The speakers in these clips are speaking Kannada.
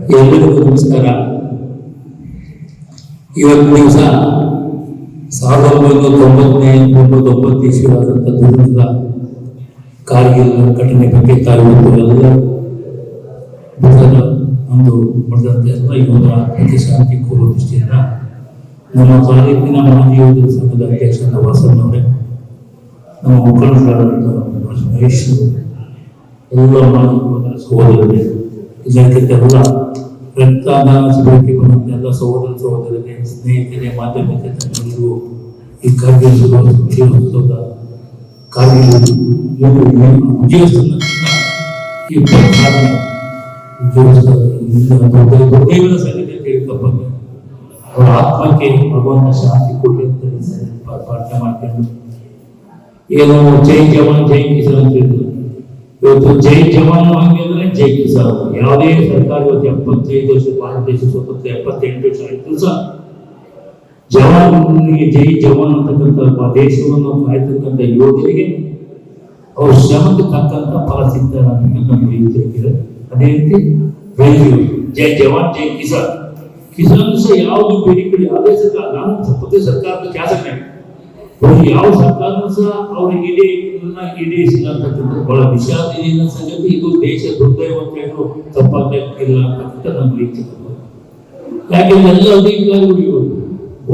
ಎಲ್ಲರಿಗೂ ನಮಸ್ಕಾರ. ಇವತ್ತು ದಿವಸ ಸಾವಿರದ ಒಂಬೈನೂರ ತೊಂಬತ್ತನೇ ತೊಂಬತ್ತೊಂಬತ್ತು ಇಸ್ವಿಯಾದಂಥ ದುರಂತದ ಕಾರ್ಗಿಲ್ ಘಟನೆ ಬಗ್ಗೆ ತಾವು ಎಲ್ಲ ಒಂದು ಮಾಡಿದಂಥ ಎಲ್ಲ ಯೋಧರ ಆತ್ಮಕ್ಕೆ ಶಾಂತಿ ಕೋರುವ ದೃಷ್ಟಿಯಿಂದ ನಮ್ಮ ತಾಲೂಕಿನ ಮಾಜಿ ಯೋಧರ ಸಂಘದ ಅಧ್ಯಕ್ಷರಾದ ವಾಸಣ್ಣವರೇ ನಮ್ಮ ಮುಖಂಡರಾದಂಥ ಮಹೇಶ್ ಎಲ್ಲ ಯೋಧರ ಸಹೋದರರೇ ಇದಕ್ಕೆಲ್ಲ ರಕ್ತದಾನ ಶಿಬಿರಕ್ಕೆ ಬಂದಂತ ಎಲ್ಲ ಸಹೋದರ ಸಹೋದರಿಗೆ ಸ್ನೇಹಿತರೆ ಮಾಧ್ಯಮಕ್ಕೆ ತಮ್ಮೆಲ್ಲರಿಗೂ ಈ ಕಾರ್ಗಿಲ್ ವಿಜಯೋತ್ಸವದ ಕಾರ್ಗಿಲ್ ಈ ಆತ್ಮಕ್ಕೆ ಭಗವಂತ ಶಾಂತಿ ಕೊಡಲಿ ಅಂತ ಪ್ರಾ- ಪ್ರಾರ್ಥನೆ ಮಾಡ್ಕೊಂಡು ಏನು ಜೈ ಜವಾನ್, ಜೈ ಕಿಶನ್ ಅಂತ ಹೇಳಿದ್ರು ಇವತ್ತು ಜೈ ಜವಾನ್ ಹಂಗಿದ್ರೆ ಜೈ ಕಿಸಾನ್. ಯಾವುದೇ ಸರ್ಕಾರ ಇವತ್ತು ಎಪ್ಪತ್ತೈದು ವರ್ಷ ಭಾರತ ದೇಶ ಸ್ವತಂತ್ರ ಎಪ್ಪತ್ತೆಂಟು ವರ್ಷ ಆಯ್ತು ಸಹ ಜವಾನಿಗೆ ಜೈ ಜವಾನ್ ಅಂತಕ್ಕಂಥ ಪ- ದೇಶವನ್ನು ಕಾಯ್ತಕ್ಕಂಥ ಯೋಧರಿಗೆ ಅವ್ರ ಶ್ರಮಕ್ಕೆ ತಕ್ಕಂತ ಫಲ ಸಿಗ್ತಾರೆ ಅಂತಕ್ಕಂಥ ನಮ್ಮ ಇದೆ ಅದೇ ರೀತಿ ರೈತರು ಜೈ ಜವಾನ್, ಜೈ ಕಿಸಾನ್. ಕಿಸಾನ್ ಸಹ ಯಾವುದು ಬೇಡಿಕೆ ಯಾವುದೇ ಸರ್ಕಾರ ನಾನು ಪ್ರತಿ ಸರ್ಕಾರದ ಶಾಸಕನೇ ಅವ್ರು ಯಾವ ಸರ್ಕಾರ ಸಹ ಅವ್ರಿಗೆ ಇಡೀ ಈಡೇರಿಸಿಲ್ಲ ಅಂತಕ್ಕಂಥದ್ದು ಬಹಳ ವಿಷಾದನೆಯ ಸಂಗತಿ. ಇದು ದೇಶ ದುರ್ದೈವ ಅಂತ ಹೇಳೋ ತಪ್ಪಾಗಲಿಕ್ಕಿಲ್ಲ ಅಂತಕ್ಕಂಥ ನಮ್ಮ ರೀತಿ. ಯಾಕೆಂದ್ರೆ ಎಲ್ಲ ಅಧಿಕಾರಿಗಳು ಇವತ್ತು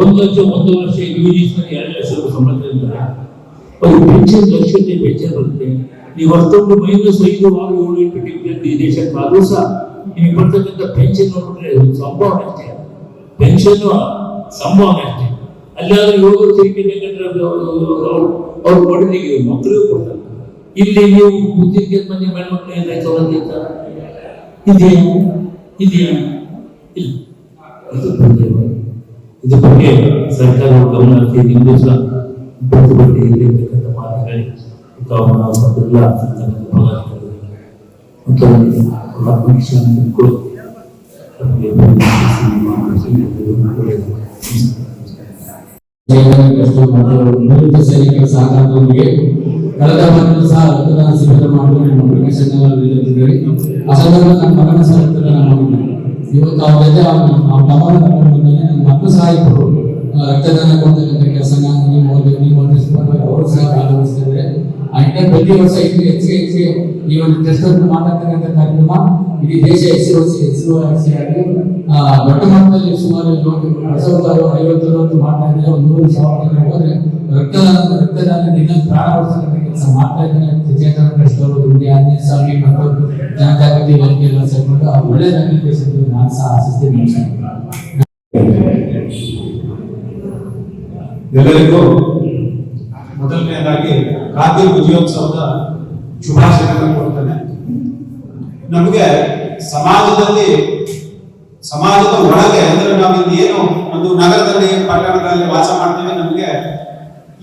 ಒಂದು ಲಕ್ಷ ಒಂದು ವರ್ಷ ಯು ಜಿ ಎರಡು ಲಕ್ಷ ಸಂಬಂಧಿಸಿದ್ದಾರೆ ಇರ್ತಾರೆ ಅವ್ರು ಪೆನ್ಷನ್ ಲಕ್ಷತೆ ಪೆನ್ಷನ್ ಬರುತ್ತೆ. ನೀವು ಹತ್ತೊಂದು ಮೈನಸ್ ಐದು ಆರು ಏಳು ಎಂಟು ಈ ದೇಶಕ್ಕೆ ಆದರೂ ಸಹ ನಿಮಗೆ ಬರ್ತಕ್ಕಂಥ ಪೆನ್ಷನ್ ನೋಡಿದ್ರೆ ಸಂಭವ ಅಷ್ಟೇ ಪೆನ್ಷನ್ ಸಂಭಾವನೆ ಅಷ್ಟೇ ಅಲ್ಲಾದ್ರೆ ಯೋಗ ತಿರುಗಿ ಅವ್ರು ಕೊಡಲಿಕ್ಕೆ ಮಕ್ಕಳಿಗೂ ಕೊಡ್ತಾರೆ ಇಲ್ಲಿ ನೀವು ಬುದ್ಧಿಗೆ ಮಂದಿ ಹೆಣ್ಮಕ್ಳು ಏನಾಯ್ತು ಅಂತ ಇದೆಯಾ ಇದೆಯಾ ಇಲ್ಲ ಇದು ದುರ್ದೈವ. ಇದು ಬಗ್ಗೆ ಸರ್ಕಾರ ಗಮನ ಹರಿಸಿ ನಿಮ್ದು ಸಹ ಬುದ್ಧಿ ಬಗ್ಗೆ ಇರತಕ್ಕಂಥ ಮಾತುಗಳು ತಾವು ನಾವು ಎಲ್ಲ ಸಂಘಟನೆ ಪದಾಧಿಕಾರಿಗಳು ಮುಖ್ಯಮಂತ್ರಿ ಆತ್ಮಕ್ಕೆ ಶಾಂತಿ ಕೊಡು. ನಮಗೆ ಬೆಂಬಲಿಸಿ, ಮಾರ್ಗದರ್ಶನ ನೀಡುವುದು ಒಳ್ಳೆಯದು. ಕಳೆದ ಬಾರಿಯೂ ಸಹ ರಕ್ತದಾನ ಶಿಬಿರ ಮಾಡಲು ನಮ್ಮ ಆ ನನ್ನ ಮಗನ ಇವತ್ತು ಅವ್ರ ಜೊತೆ ರಕ್ತದಾನ ಕೊಡ್ತಕ್ಕಂಥ ಕೆಲಸನ ನೀವು ಓದಿ ನೀವು ಓದಿ ಸುಮಾರು ಅವರು ಸಹ ಭಾಗವಹಿಸ್ತಿದ್ದಾರೆ ಆಯ್ಕೆ ಪ್ರತಿ ವರ್ಷ ಇದು ಹೆಚ್ಚಿಗೆ ಹೆಚ್ಚಿಗೆ ಈ ಒಂದು ಟೆಸ್ಟ್ ಮಾಡತಕ್ಕಂಥ ಕಾರ್ಯಕ್ರಮ ಇಡೀ ದೇಶ ಹೆಸರುವಾಸಿ ಹೆಸರುವಾಸಿಯಾಗಿ ಆ, ದೊಡ್ಡ ಮಟ್ಟದಲ್ಲಿ ಸುಮಾರು ಸಾವಿರದ ಐವತ್ತರವತ್ತು ಮಾಡ್ತಾ ಇದ್ದಾರೆ. ಒಂದು ನೂರು ಸಾವಿರ ಹೋದ್ರೆ ರಕ್ತದಾನ ರಕ್ತದಾನ ದಿನ ಪ್ರಾಣ ಕೆಲಸ ಮಾಡ್ತಾ ಇದ್ದಾರೆ. ಚೇತನ ಟ್ರಸ್ಟ್ ಅವರು ದುಂಡಿ ಆಂಜನೇಯ ಸ್ವಾಮಿ ಮತ್ತು ಜನಜಾಗೃತಿ ವೇದಿಕೆ ಎಲ್ಲ ಸೇರ್ಕೊಂಡು ಆ ಒಳ್ಳೆಯದಾಗಿ ದೇಶದ್ದು ನಾನು ಸಹ ಆಶಿಸ್ತೀನಿ ಎಲ್ಲರಿಗೂ ಮೊದಲನೇದಾಗಿ ಕಾರ್ಗಿಲ್ ವಿಜಯೋತ್ಸವದ ಶುಭಾಶಯಗಳನ್ನು ಕೊಡ್ತೇನೆ. ನಮಗೆ ಸಮಾಜದಲ್ಲಿ, ಸಮಾಜದ ಒಳಗೆ ಅಂದ್ರೆ ನಾವು ಏನು ಒಂದು ನಗರದಲ್ಲಿ, ಪಟ್ಟಣಗಳಲ್ಲಿ ವಾಸ ಮಾಡ್ತೇವೆ, ನಮಗೆ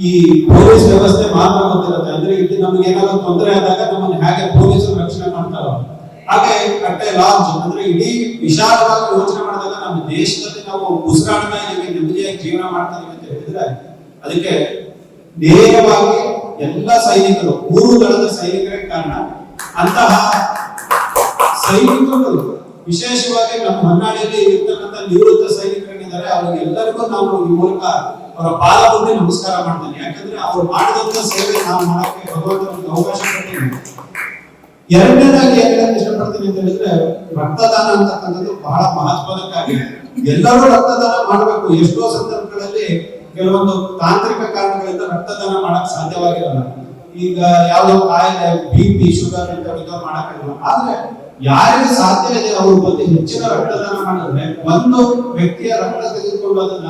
ಈ ಪೊಲೀಸ್ ವ್ಯವಸ್ಥೆ ಮಾತ್ರ ಗೊತ್ತಿರುತ್ತೆ. ಅಂದ್ರೆ ಇಲ್ಲಿ ನಮಗೆ ಏನಾದ್ರು ತೊಂದರೆ ಆದಾಗ ನಮ್ಮನ್ನು ಹೇಗೆ ಪೊಲೀಸರು ರಕ್ಷಣೆ ಮಾಡ್ತಾರೋ. ಹಾಗೆ ಕಟ್ಟೆ ಲಾಂಚ್ ಅಂದ್ರೆ ಇಡೀ ವಿಶಾಲವಾಗಿ ಯೋಚನೆ ಮಾಡಿದಾಗ ನಮ್ಮ ದೇಶದಲ್ಲಿ ನಾವು ಉಸಿರಾಡ್ತಾ ಇದೀವಿ ನೆಮ್ಮದಿಯಾಗಿ ಜೀವನ ಮಾಡ್ತಾ ಇದೀವಿ ಅಂತ ಹೇಳಿದ್ರೆ, ಅದಕ್ಕೆ ನೇರವಾಗಿ ಎಲ್ಲ ಸೈನಿಕರು ಮೂರು ದಳದ ಸೈನಿಕರೇ ಕಾರಣ. ಅಂತಹ ಸೈನಿಕರು ವಿಶೇಷವಾಗಿ ನಮ್ಮ ಹೊನ್ನಾಳಿಯಲ್ಲಿ ಇರ್ತಕ್ಕಂಥ ನಿವೃತ್ತ ಸೈನಿಕರಿದ್ದಾರೆ ಅವರಿಗೆಲ್ಲರಿಗೂ ನಾವು ಈ ಮೂಲಕ ಅವರ ಪಾದ ಬಂದು ನಮಸ್ಕಾರ ಮಾಡ್ತೇನೆ. ಯಾಕಂದ್ರೆ ಅವ್ರು ಮಾಡಿದಂತ ಸೇವೆ ನಾವು ಮಾಡಕ್ಕೆ ನಮ್ಗೆ ಅವಕಾಶ ಕೊಡ್ತೀನಿ ಎರಡನೇದಾಗಿ ಏನ್ ಹೇಳಕ್ ಇಷ್ಟಪಡ್ತೀನಿ ಅಂತ ಹೇಳಿದ್ರೆ, ರಕ್ತದಾನ ಅಂತಕ್ಕಂಥದ್ದು ಬಹಳ ಮಹತ್ವದ ಕಾರ್ಯ. ಎಲ್ಲರೂ ರಕ್ತದಾನ ಮಾಡಬೇಕು. ಎಷ್ಟೋ ಸಂದರ್ಭಗಳಲ್ಲಿ ಕೆಲವೊಂದು ತಾಂತ್ರಿಕ ಕಾರಣಗಳಿಂದ ರಕ್ತದಾನ ಮಾಡಕ್ ಸಾಧ್ಯವಾಗಿರಲ್ಲ. ಈಗ ಯಾವ್ದೋ ಕಾಯಿಲೆ ಬಿ ಪಿ ಶುಗರ್ ಇಂಥವಿದ್ದವ್ರು ಮಾಡಕ್ಕಾಗಲ್ಲ. ಆದ್ರೆ ಯಾರಿಗೆ ಸಾಧ್ಯ ಇದೆ ಅವರು ಬಂದು ಹೆಚ್ಚಿನ ರಕ್ತದಾನ ಮಾಡಿದ್ರೆ ಒಂದು ವ್ಯಕ್ತಿಯ ರಕ್ತ ತೆಗೆದುಕೊಂಡು ಅದನ್ನ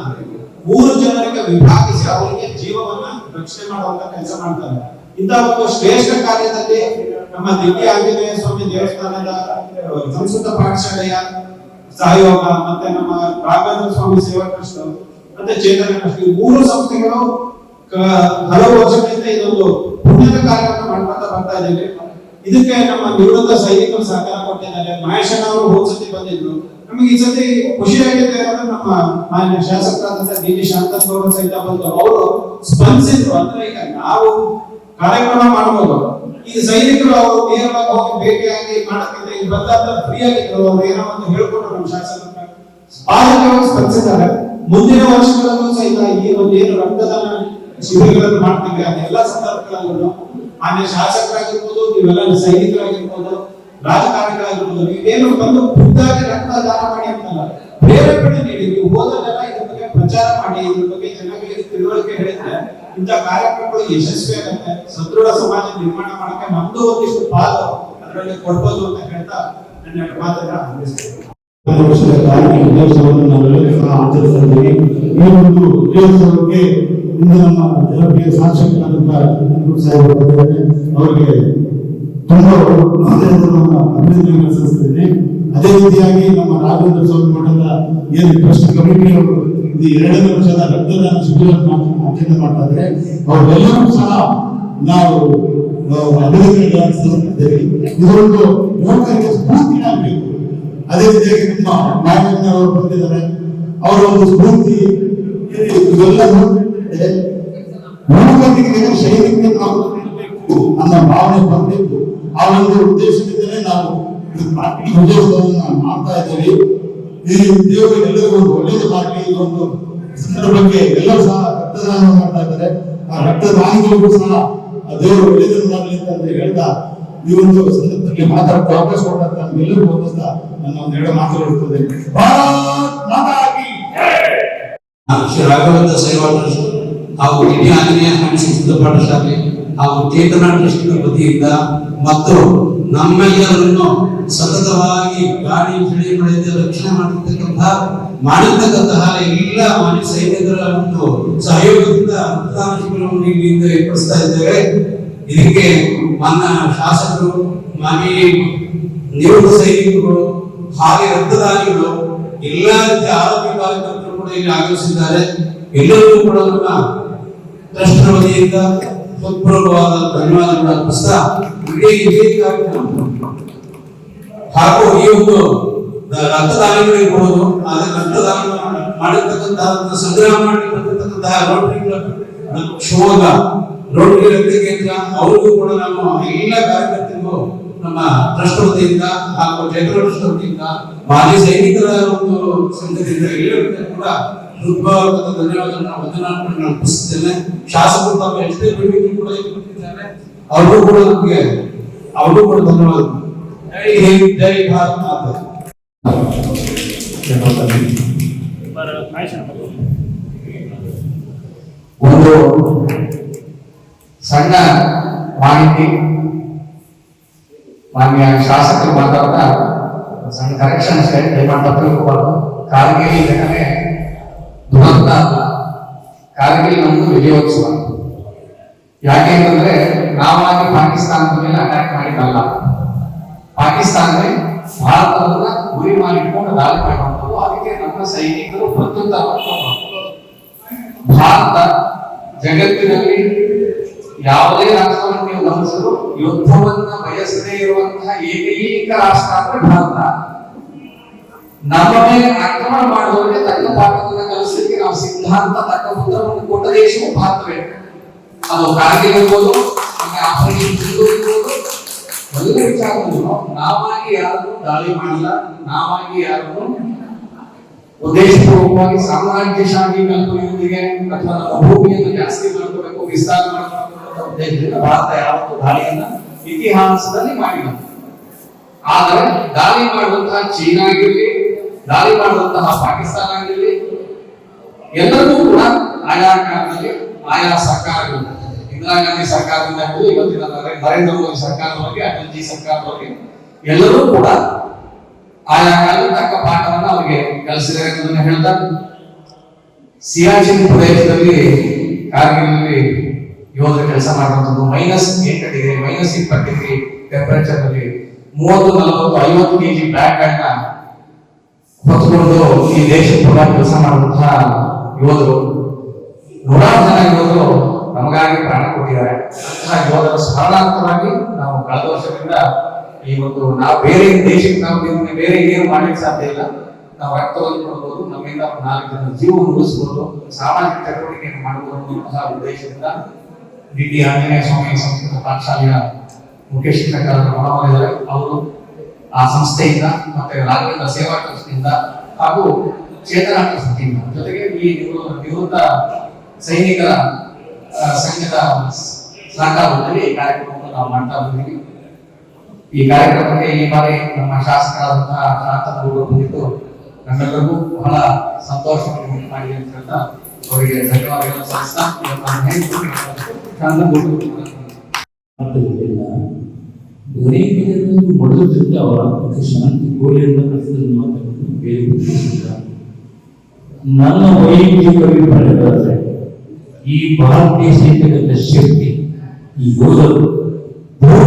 ಮೂರು ಜನರಿಗೆ ವಿಭಾಗಿಸಿ ಅವರಿಗೆ ಜೀವವನ್ನ ರಕ್ಷಣೆ ಮಾಡುವಂತ ಕೆಲಸ ಮಾಡ್ತಾರೆ. ಇಂತಹ ಒಂದು ಶ್ರೇಷ್ಠ ಕಾರ್ಯದಲ್ಲಿ ನಮ್ಮ ದಿವ್ಯ ಆಂಜನೇಯ ಸ್ವಾಮಿ ದೇವಸ್ಥಾನದ, ಸಂಸ್ಕೃತ ಪಾಠಶಾಲೆಯ ಸಹಯೋಗ ಮತ್ತೆ ನಮ್ಮ ರಾಘವೇಂದ್ರ ಸ್ವಾಮಿ ಸೇವಾ ಟ್ರಸ್ಟ್ ಮತ್ತೆ ಚೇತನ ಈ ಮೂರು ಸಂಸ್ಥೆಗಳು ಹಲವು ವರ್ಷಗಳಿಂದ ಇದೊಂದು ಪುಣ್ಯದ ಕಾರ್ಯವನ್ನು ಮಾಡ್ಕೊಂತ ಬರ್ತಾ ಇದ್ದೀವಿ. ಇದಕ್ಕೆ ನಮ್ಮ ನಿವೃತ್ತ ಸೈನಿಕರು ಸಹಕಾರ ಕೊಟ್ಟಿದ್ದಾರೆ. ಮಹೇಶಣ್ಣ ಅವರು ಹೋದ ಸತಿ ಬಂದಿದ್ರು. ನಮಗೆ ಈ ಸತಿ ಖುಷಿಯಾಗಿದೆ ಅಂದ್ರೆ ನಮ್ಮ ಮಾನ್ಯ ಶಾಸಕರಾದಂತ ಡಿ ಜಿ ಶಾಂತಗೌಡ ಸಹಿತ ಬಂದು ಅವರು ಸ್ಪಂದಿಸಿದ್ರು. ಅಂದ್ರೆ ಈಗ ನಾವು ಕಾರ್ಯಕ್ರಮ ಮಾಡಬಹುದು. ಈ ಸೈನಿಕರು ಅವರು ನೇರವಾಗಿ ಹೋಗಿ ಭೇಟಿಯಾಗಿ ಮಾಡಕ್ಕಿಂತ ಇಲ್ಲಿ ಬಂದಾಗ ಫ್ರೀಯಾಗಿ ಅವರು ಏನೋ ಒಂದು ಹೇಳ್ಕೊಟ್ರು ನಮ್ಮ ಶಾಸಕರು ಸ್ಪಂದಿಸಿದ್ದಾರೆ. ಮುಂದಿನ ವರ್ಷಗಳಲ್ಲೂ ಸಹಿತ ಈ ಒಂದು ಏನು ರಕ್ತದಾನ ಶಿಬಿರಗಳನ್ನು ಮಾಡ್ತೀವಿ ಅದೆಲ್ಲ ಸಂದರ್ಭಗಳಲ್ಲೂ. ಮಾನ್ಯ ಶಾಸಕರಾಗಿರ್ಬೋದು, ನೀವೆಲ್ಲ ಸೈನಿಕರಾಗಿರ್ಬೋದು, ರಾಜಕಾರಣಿಗಳಾಗಿರ್ಬೋದು, ನೀವೇನು ಬಂದು ಖುದ್ದಾಗಿ ರಕ್ತದಾನ ಮಾಡಿ ಅಂತಲ್ಲ, ಪ್ರೇರೇಪಣೆ ನೀಡಿ, ನೀವು ಹೋದಲ್ಲೆಲ್ಲ ಇದ್ರ ಬಗ್ಗೆ ಪ್ರಚಾರ ಮಾಡಿ, ಇದ್ರ ಬಗ್ಗೆ ಜನಗಳಿಗೆ ತಿಳುವಳಿಕೆ ಹೇಳಿದ್ರೆ ಇಂಥ ಕಾರ್ಯಕ್ರಮಗಳು ಯಶಸ್ವಿ ಆಗುತ್ತೆ ಸದೃಢ ಸಮಾಜ ನಿರ್ಮಾಣ ಮಾಡಕ್ಕೆ ನಮ್ದು ಒಂದಿಷ್ಟು ಪಾಲು ಅದರಲ್ಲಿ ಕೊಡ್ಬೋದು ಅಂತ ಹೇಳ್ತಾ ನನ್ನ ಮಾತನ್ನ ಹತ್ತು ವರ್ಷದ ಕಾರ್ಮಿಕ ದಿವಸವನ್ನು ನಾವೆಲ್ಲರೂ ಆಚರಿಸ್ತಾ ಇದ್ದೀವಿ. ಈ ಒಂದು ದಿವಸಕ್ಕೆ ಇಂದು ನಮ್ಮ ಜನಪ್ರಿಯ ಶಾಸಕರಾದಂತಹ ಚಂದ್ರು ಸಾಹೇಬರು ಬಂದಿದ್ದಾರೆ. ಅವರಿಗೆ ತುಂಬಾ ಅಭಿನಂದನೆಗಳನ್ನು ಸಲ್ಲಿಸ್ತಿದ್ದೀನಿ ಅದೇ ರೀತಿಯಾಗಿ ನಮ್ಮ ರಾಘವೇಂದ್ರ ಸ್ವಾಮಿ ಮಠದ ಏನು ಟ್ರಸ್ಟ್ ಕಮಿಟಿಯವರು ಇದು ಎರಡನೇ ವರ್ಷದ ರಕ್ತದಾನ ಶಿಬಿರವನ್ನು ಆಚರಣೆ ಮಾಡ್ತಾ ಇದ್ದಾರೆ. ಅವರೆಲ್ಲರೂ ಸಹ ನಾವು ಅಭಿನಂದನೆಗಳನ್ನು ಸಲ್ಲಿಸುತ್ತಿದ್ದೇವೆ ಇದೊಂದು ಯುವಕರಿಗೆ ಸ್ಫೂರ್ತಿಯಾಗಬೇಕು. ಅದೇ ರೀತಿಯಾಗಿ ನಿಮ್ಮ ನಾಯಕನ ಅವರು ಬಂದಿದ್ದಾರೆ. ಅವರ ಒಂದು ಸ್ಫೂರ್ತಿ ಇವೆಲ್ಲ ಯುವಕರಿಗೆ ಸೈನಿಕರಿಗೆ ನಾವು ಅನ್ನೋ ಭಾವನೆ ಬರಬೇಕು ಆ ಒಂದು ಉದ್ದೇಶದಿಂದಲೇ ನಾವು ಉದ್ಯೋಗವನ್ನು ಮಾಡ್ತಾ ಇದ್ದೀವಿ. ಈ ಉದ್ಯೋಗ ಎಲ್ಲರಿಗೂ ಒಂದು ಒಳ್ಳೇದು ಮಾಡಲಿ ಈ ಒಂದು ಸಂದರ್ಭಕ್ಕೆ ಎಲ್ಲರೂ ಸಹ ರಕ್ತದಾನ ಮಾಡ್ತಾ ಇದ್ದಾರೆ. ಆ ರಕ್ತದಾನಿಗಳಿಗೂ ಸಹ ದೇವರು ಒಳ್ಳೇದನ್ನು ಮಾಡಲಿ ಅಂತ ಹೇಳ್ತಾ ಈ ಒಂದು ಸಂದರ್ಭದಲ್ಲಿ ಮಾತಾಡಕ್ಕೆ ಅವಕಾಶ ಕೊಟ್ಟಂತ ನಮ್ಗೆಲ್ಲರಿಗೂ ವಂದಿಸ್ತಾ ನನ್ನ ಒಂದೆರಡು ಮಾತುಗಳಿರ್ತದೆ ಭಾರತ್ ಮಾತಾ ಕಿ ಶ್ರೀ ರಾಘವೇಂದ್ರ ಸೇವಾ ಟ್ರಸ್ಟ್ ಹಾಗೂ ಇಡೀ ಆಂಜನೇಯ ಸಿದ್ಧ ಪಾಠಶಾಲೆ ಹಾಗೂ ಚೇತನ ಟ್ರಸ್ಟ್ ವತಿಯಿಂದ ಮತ್ತು ನಮ್ಮೆಲ್ಲರನ್ನು ಸತತವಾಗಿ ಗಾಳಿ ಚಳಿ ಮಳೆಯಿಂದ ರಕ್ಷಣೆ ಮಾಡಿರ್ತಕ್ಕಂತಹ ಮಾಡಿರ್ತಕ್ಕಂತಹ ಎಲ್ಲ ಮಾನ್ಯ ಸೈನಿಕರ ಒಂದು ಸಹಯೋಗದಿಂದ ರಕ್ತದಾನ ಶಿಬಿರವನ್ನು ಇಲ್ಲಿಂದ ಏರ್ಪಡಿಸ್ತಾ ಇದ್ದೇವೆ. ಇದಕ್ಕೆ ಮಾನ್ಯ ಶಾಸಕರು ಮಾನ್ಯ ನಿವೃತ್ತ ಸೈನಿಕರು ಹಾಗೆ ರಕ್ತದಾನಿಗಳು ಎಲ್ಲ ರೀತಿಯ ಆರೋಗ್ಯ ಕಾರ್ಯಕರ್ತರು ಕೂಡ ಇಲ್ಲಿ ಆಗಮಿಸಿದ್ದಾರೆ. ಎಲ್ಲರಿಗೂ ಕೂಡ ನಮ್ಮ ಟ್ರಸ್ಟ್ ವತಿಯಿಂದ ಹೃತ್ಪೂರ್ವಕವಾದ ಧನ್ಯವಾದಗಳು ಅರ್ಪಿಸ್ತಾ ಇಡೀ ಇದೇ ಕಾರ್ಯಕ್ರಮ. ಹಾಗೂ ಈ ಒಂದು ರಕ್ತದಾನಿಗಳಿರ್ಬೋದು ಅದೇ ರಕ್ತದಾನ ಮಾಡಿರ್ತಕ್ಕಂತಹ ಸಂಗ್ರಹ ಮಾಡಿರ್ತಕ್ಕಂತಹ ರೋಟರಿ ಕ್ಲಬ್ ಶಿವಮೊಗ್ಗ ರೋಟರಿ ರಕ್ತ ಕೇಂದ್ರ, ಅವ್ರಿಗೂ ಕೂಡ ನಮ್ಮ ಎಲ್ಲ ಕಾರ್ಯಕರ್ತರಿಗೂ ನಮ್ಮ ಟ್ರಸ್ಟ್ ವತಿಯಿಂದ ಹಾಗೂ ಜಯಪುರ ಟ್ರಸ್ಟ್ ವತಿಯಿಂದ ಮಾಜಿ ಸೈನಿಕರ ಒಂದು ಸಂಘದಿಂದ ಹೇಳಿದ್ರೆ ಕೂಡ ಹೃದ್ಭಾವದ ಧನ್ಯವಾದಗಳನ್ನ ವಂದನಾರ್ಪಣೆ ಅರ್ಪಿಸುತ್ತೇನೆ ಶಾಸಕರು ತಮ್ಮ ಎಷ್ಟೇ ಬೇಡಿಕೆ ಕೂಡ ಇಲ್ಲಿ ಕೊಟ್ಟಿದ್ದಾರೆ. ಅವರು ಕೂಡ ನಮಗೆ ಅವರು ಕೂಡ ಧನ್ಯವಾದ ಜೈ ಹಿಂದ್, ಜೈ ಭಾರತ್ ಮಾತಾ. ಒಂದು ಸಣ್ಣ ಮಾಹಿತಿ. ಮಾನ್ಯ ಶಾಸಕರು ಮಾತಾಡ್ತಾ ಸಣ್ಣ ಕರೆಕ್ಷನ್ ದಯಮಾಡಿ ತಪ್ಪು ತಿಳ್ಕೊಬಾರ್ದು ಕಾರ್ಗಿಲ್ ಘಟನೆ ದುರಂತ ಕಾರ್ಗಿಲ್ ನಮ್ದು ವಿಜಯೋತ್ಸವ. ಯಾಕೆ ಅಂತಂದ್ರೆ ನಾವಾಗಿ ಪಾಕಿಸ್ತಾನದ ಮೇಲೆ ಅಟ್ಯಾಕ್ ಮಾಡಿದ್ದಲ್ಲ. ಪಾಕಿಸ್ತಾನವೇ ಭಾರತವನ್ನ ಗುರಿ ಮಾಡಿಕೊಂಡು ದಾಳಿ ಮಾಡುವಂಥದ್ದು. ಅದಕ್ಕೆ ನಮ್ಮ ಸೈನಿಕರು ಪ್ರತ್ಯುತ್ತರ. ಭಾರತ ಜಗತ್ತಿನಲ್ಲಿ ಯಾವುದೇ ರಾಷ್ಟ್ರವನ್ನು ನೀವು ಗಮನಿಸಲು ಯುದ್ಧವನ್ನ ಬಯಸದೇ ಇರುವಂತಹ ಏಕೈಕ ರಾಷ್ಟ್ರ ಅಂದ್ರೆ ಭಾರತ. ನಮ್ಮ ಮೇಲೆ ಆಕ್ರಮಣ ಮಾಡುವವರಿಗೆ ತಕ್ಕ ಪಾಠವನ್ನು ಕಲಿಸಲಿಕ್ಕೆ ನಾವು ಸಿದ್ಧಾಂತ, ತಕ್ಕ ಉತ್ತರವನ್ನು ಕೊಟ್ಟ ದೇಶವು ಭಾರತವೇ. ಅದು ಕಾರ್ಗಿಲ್ ಇರ್ಬೋದು ನಾವಾಗಿ ಯಾರನ್ನು ದಾಳಿ ಮಾಡಿಲ್ಲ, ನಾವಾಗಿ ಯಾರನ್ನು ಉದ್ದೇಶಪೂರ್ವಕವಾಗಿ ಸಾಮ್ರಾಜ್ಯಶಾಹಿ ಕಲ್ಪನೆಯೊಂದಿಗೆ ಅಥವಾ ನಮ್ಮ ಭೂಮಿಯನ್ನು ಜಾಸ್ತಿ ಮಾಡ್ಕೋಬೇಕು, ವಿಸ್ತಾರ ಮಾಡಬೇಕು ಉದ್ದೇಶದಿಂದ ಭಾರತ ಯಾವತ್ತೂ ದಾಳಿಯನ್ನ ಇತಿಹಾಸದಲ್ಲಿ ಮಾಡಿಲ್ಲ. ಆದರೆ ದಾಳಿ ಮಾಡುವಂತಹ ಚೀನಾ ಆಗಿರಲಿ, ದಾಳಿ ಮಾಡುವಂತಹ ಪಾಕಿಸ್ತಾನ ಆಗಿರಲಿ ಎಲ್ಲರೂ ಕೂಡ ಆಯಾ ಕಾಲದಲ್ಲಿ ಆಯಾ ಸರ್ಕಾರಗಳು, ಇಂದಿರಾ ಗಾಂಧಿ ಸರ್ಕಾರದಿಂದ ಇವತ್ತಿನ ನರೆ- ನರೇಂದ್ರ ಮೋದಿ ಸರ್ಕಾರದವರೆಗೆ, ಅಟಲ್ ಜಿ ಸರ್ಕಾರದವರೆಗೆ ಎಲ್ಲರೂ ಕೂಡ ಆಯಾ ಕಾಲದ ಪಾಠವನ್ನ ಅವರಿಗೆ ಕಲಿಸಿದ್ದಾರೆ ಅನ್ನೋದನ್ನ ಹೇಳ್ತಾ ಸಿಯಾಚಿನ್ ಪ್ರದೇಶದಲ್ಲಿ ಕಾರ್ಗಿಲ್ನಲ್ಲಿ ಯೋಧರು ಕೆಲಸ ಮಾಡುವಂಥದ್ದು. ಮೈನಸ್ ಎಂಟು ಡಿಗ್ರಿ, ಮೈನಸ್ ಇಪ್ಪತ್ತು ಡಿಗ್ರಿ ಟೆಂಪರೇಚರ್ನಲ್ಲಿ ಮೂವತ್ತು, ನಲವತ್ತು, ಐವತ್ತು ಕೆಜಿ ಬ್ಯಾಗ್ ಅನ್ನ ಹೊತ್ಕೊಂಡು ಈ ದೇಶ ಕೂಡ ಕೆಲಸ ಮಾಡುವಂತಹ ಯೋಧರು. ನೂರಾರು ಜನ ಯೋಧರು ನಮಗಾಗಿ ಪ್ರಾಣ ಕೊಟ್ಟಿದ್ದಾರೆ. ಅಂತಹ ಯೋಧರ ಸ್ಮರಣಾರ್ಥವಾಗಿ ನಾವು ಕಳೆದ ವರ್ಷದಿಂದ ಒಂದು ನಾವು ಬೇರೆ ದೇಶಕ್ಕೆ ನಾವು ಬೇರೆ ಏನು ಮಾಡ್ಲಿಕ್ಕೆ ಸಾಧ್ಯ ಇಲ್ಲ. ನಾವು ರಕ್ತವನ್ನು ಕೊಡ್ಬೋದು, ನಮ್ಮಿಂದ ನಾಲ್ಕು ಜನ ಜೀವ ಉಳಿಸ್ಬೋದು. ಸಾಮಾಜಿಕ ಚಟುವಟಿಕೆಯನ್ನು ಮಾಡಬಹುದು ಅನ್ನುವಂತಹ ಉದ್ದೇಶದಿಂದ ಡಿ ಟಿ ಆಂಜನೇಯ ಸ್ವಾಮಿ ಸಂಸ್ಕೃತ ಪಾಠಶಾಲೆಯ ಮುಖ್ಯ ಶಿಕ್ಷಕರಾದ ಅವರು ಆ ಸಂಸ್ಥೆಯಿಂದ ಮತ್ತೆ ರಾಘವೇಂದ್ರ ಸೇವಾ ಟ್ರಸ್ಟ್ನಿಂದ ಹಾಗೂ ಚೇತನ ಟ್ರಸ್ಟ್ನಿಂದ ಜೊತೆಗೆ ಈ ನಿವೃ- ನಿವೃತ್ತ ಸೈನಿಕರ ಸಂಘದ ಸಹಕಾರದಲ್ಲಿ ಕಾರ್ಯಕ್ರಮವನ್ನು ನಾವು ಮಾಡ್ತಾ ಬಂದಿದ್ದೀವಿ ಈ ಕಾರ್ಯಕ್ರಮಕ್ಕೆ ಈ ಬಾರಿ ನಮ್ಮ ಶಾಸಕರಾದಂತಹ ಶಾಂತನಗೌಡರು ಬಂದಿದ್ದು ನಮ್ಮೆಲ್ಲರಿಗೂ ಬಹಳ ಸಂತೋಷವನ್ನು ಉಂಟು ಮಾಡಿದೆ ಅಂತ ಹೇಳ್ತಾ ಅವರಿಗೆ ಧನ್ಯವಾದಗಳನ್ನು ಸಲ್ಲಿಸ್ತಾ ಅವರ ಶಾಂತಿ ಗೋಲಿಯಿಂದ ಮಾತನ್ನು ನನ್ನ ವೈಯಕ್ತಿಕ ಈ ಭಾರತೀಯ ಶಕ್ತಿ ಈ ಯೋಧರು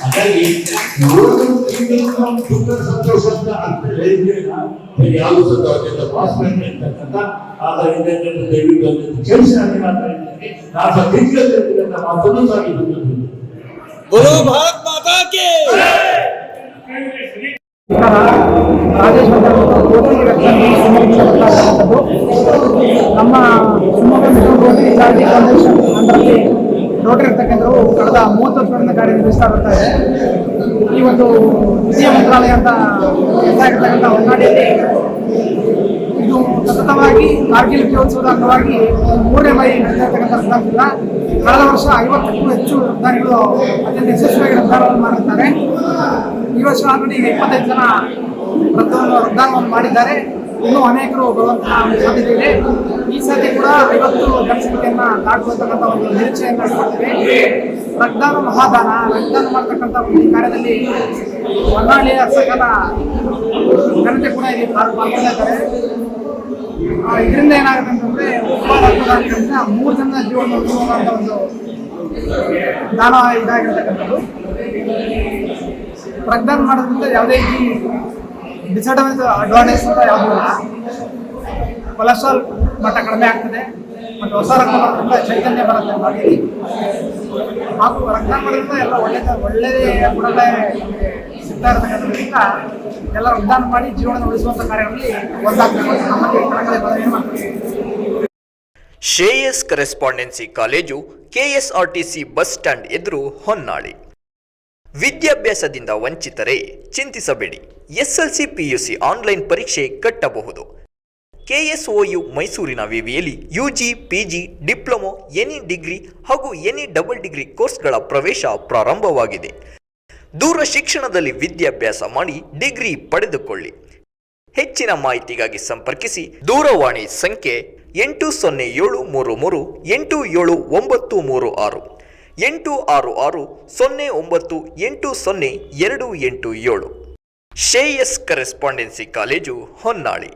ಹಾಗಾಗಿ ಏಳು ತಿಂಗಳು ನಾವು ದುಃಖ ಸಂತೋಷ ಅಂತ ಅರ್ಥ ಹೇಳಿದ್ರೆ ಬೇರೆ ಯಾವುದು ಸಂತೋಷದಿಂದ ಪಾಸ್ಪೋರ್ಟ್ ಇರ್ತಕ್ಕಂಥ ಆದ್ದರಿಂದ ಇದನ್ನು ದಯವಿಟ್ಟು ಅದನ್ನು ಕೇಳಿಸಿ ನಾನು ಮಾತ್ರ ಹೇಳ್ತೇನೆ. ನಾನು ತಿಳ್ಕೊಳ್ತಿರ್ತಕ್ಕಂಥ ಮಾತನ್ನು ಸಾಗಿ ಬಂದಿದ್ದೇನೆ बोलो भारत माता की ರಾಜೇಶ್ ನಮ್ಮ Shivamogga mission rotary charity foundation ಅದರಲ್ಲಿ ರೋಟರಿ ಇರ್ತಕ್ಕಂಥವು ಕಳೆದ ಮೂವತ್ತು ವರ್ಷಗಳಿಂದ ಕಾರ್ಯನಿರ್ವಹಿಸ್ತಾ ಬರ್ತಾ ಇದೆ ಈ ಒಂದು ವಿಜಯ ಮಂತ್ರಾಲಯ ಅಂತ ಹೆಸರಾಗಿರ್ತಕ್ಕಂಥ ಹೊನ್ನಾಡಿಯಲ್ಲಿ ಇದು ಸತತವಾಗಿ ಕಾರ್ಗಿಲ್ ವಿಜಯೋತ್ಸವದ ಅಂಗವಾಗಿ ಮೂರನೇ ಬಾರಿ ನಡೆದಿರ್ತಕ್ಕಂಥ ಸಂದರ್ಭದಿಂದ ಕಳೆದ ವರ್ಷ ಐವತ್ತಕ್ಕೂ ಹೆಚ್ಚು ರಕ್ತದಾನಿಗಳು ಅತ್ಯಂತ ಯಶಸ್ವಿಯಾಗಿ ರಕ್ತದಾನವನ್ನು ಮಾಡಿರ್ತಾರೆ ಈ ವರ್ಷ ಆಲ್ರೆಡಿ ಇಪ್ಪತ್ತೈದು ಜನ ರಕ್ತವನ್ನು ರಕ್ತದಾನವನ್ನು ಮಾಡಿದ್ದಾರೆ. ಇನ್ನೂ ಅನೇಕರು ಬರುವಂತಹ ಸಾಧ್ಯತೆ ಇದೆ ಈ ಸತಿ ಕೂಡ ಐವತ್ತು ಜನಸಂಖ್ಯೆಯನ್ನ ದಾಟುವಂತಕ್ಕಂಥ ಒಂದು ನಿರೀಕ್ಷೆಯನ್ನ ಇಟ್ಕೊಂಡಿದೆ ರಕ್ತದಾನ ಮಹಾದಾನ, ರಕ್ತದಾನ ಮಾಡ್ತಕ್ಕಂಥ ಒಂದು ಕಾರ್ಯದಲ್ಲಿ ಹೊನ್ನಾಳಿಯ ಸಕಲ ಜನತೆ ಕೂಡ ಇಲ್ಲಿ ಪಾಲ್- ಪಾಲ್ಗೊಳ್ತಾ ಇದ್ದಾರೆ ಇದರಿಂದ ಏನಾಗುತ್ತೆ ಅಂತಂದ್ರೆ ಒಬ್ಬ ಮೂರು ಜನ ಜೀವನ ಉಳಿಸುವಂತ ಒಂದು ದಾನ ಇದಾಗಿರ್ತಕ್ಕಂಥದ್ದು. ರಕ್ತದಾನ ಮಾಡೋದ್ರಿಂದ ಯಾವುದೇ ರೀತಿ ಡಿಸಡ್ವಾಂಟೇಜ್ ಅಡ್ವಾಂಟೇಜ್ ಅಂತ ಯಾವುದೂ ಇಲ್ಲ ಕೊಲೆಸ್ಟ್ರಾಲ್ ಮಟ್ಟ ಕಡಿಮೆ ಆಗ್ತದೆ. ಮತ್ತು ಹೊಸ ರಕ್ತ ಬರೋದ್ರಿಂದ ಚೈತನ್ಯ ಬರುತ್ತೆ ಬಾಡಿಯಲ್ಲಿ. ಹಾಗೂ ರಕ್ತ ಮಾಡೋದ್ರಿಂದ ಎಲ್ಲ ಒಳ್ಳೆಯ ಒಳ್ಳೆಯದೇ ಗುಣಗಳೇ ಸಿಗ್ತಾ ಇರತಕ್ಕಂಥದ್ರಿಂದ ಎಲ್ಲ ರಕ್ತದಾನ ಮಾಡಿ ಜೀವನ ಉಳಿಸುವಂಥ ಕಾರ್ಯಗಳಲ್ಲಿ ಅಂತ ನಮ್ಮಲ್ಲಿ ಕಳಕಳಿ ಮನವಿ ಮಾಡ್ತೀವಿ? Shreyas correspondence college KSRTC bus stand ಎದುರು ಹೊನ್ನಾಳಿ. ವಿದ್ಯಾಭ್ಯಾಸದಿಂದ ವಂಚಿತರೆ ಚಿಂತಿಸಬೇಡಿ. ಎಸ್ಎಲ್ಸಿ ಪಿಯುಸಿ ಆನ್ಲೈನ್ ಪರೀಕ್ಷೆ ಕಟ್ಟಬಹುದು. ಕೆಎಸ್ಒಯು ಮೈಸೂರಿನ ವಿವಿಯಲ್ಲಿ UG, PG, diploma any degree ಹಾಗೂ ಎನಿ ಡಬಲ್ ಡಿಗ್ರಿ ಕೋರ್ಸ್ಗಳ ಪ್ರವೇಶ ಪ್ರಾರಂಭವಾಗಿದೆ. ದೂರ ಶಿಕ್ಷಣದಲ್ಲಿ ವಿದ್ಯಾಭ್ಯಾಸ ಮಾಡಿ ಡಿಗ್ರಿ ಪಡೆದುಕೊಳ್ಳಿ. ಹೆಚ್ಚಿನ ಮಾಹಿತಿಗಾಗಿ ಸಂಪರ್ಕಿಸಿ. ದೂರವಾಣಿ ಸಂಖ್ಯೆ ಎಂಟು ಸೊನ್ನೆ ಏಳು ಮೂರು ಮೂರು ಎಂಟು ಏಳು ಒಂಬತ್ತು ಮೂರು ಆರು. ಎಂಟು ಆರು ಆರು ಸೊನ್ನೆ ಒಂಬತ್ತು ಎಂಟು ಸೊನ್ನೆ ಎರಡು ಎಂಟು ಏಳು. Shreyas correspondence college Honnali.